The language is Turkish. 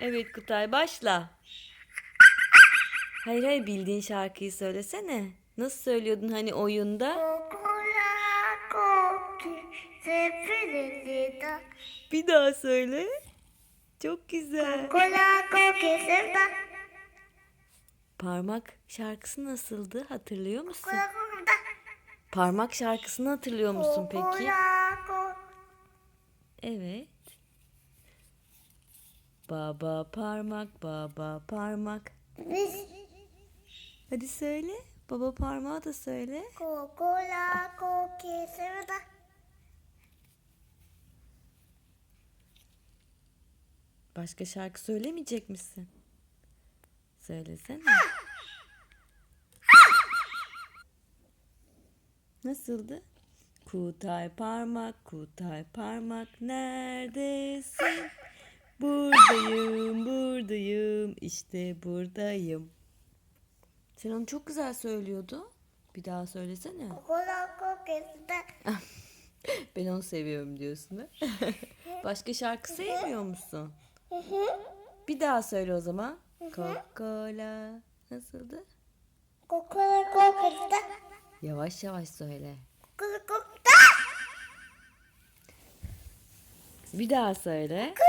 Evet Kutay başla. Hayır hayır bildiğin şarkıyı söylesene. Nasıl söylüyordun hani oyunda? Bir daha söyle. Çok güzel. Parmak şarkısı nasıldı hatırlıyor musun? Parmak şarkısını hatırlıyor musun peki? Evet. Baba parmak, baba parmak. Hadi söyle. Baba parmağı da söyle. kokola koki septa. Başka şarkı söylemeyecek misin? Söylesene. Nasıldı? Kutay parmak, kutay parmak neredesin? Buradayım, buradayım, işte buradayım. Sen onu çok güzel söylüyordun. Bir daha söylesene. Kokola. Ben onu seviyorum diyorsun ha? Başka şarkı sevmiyor musun? Bir daha söyle o zaman. Coca-Cola. Nasıldı? Kokola septa. Yavaş yavaş söyle. Kokola kokuda. Bir daha söyle. Kokola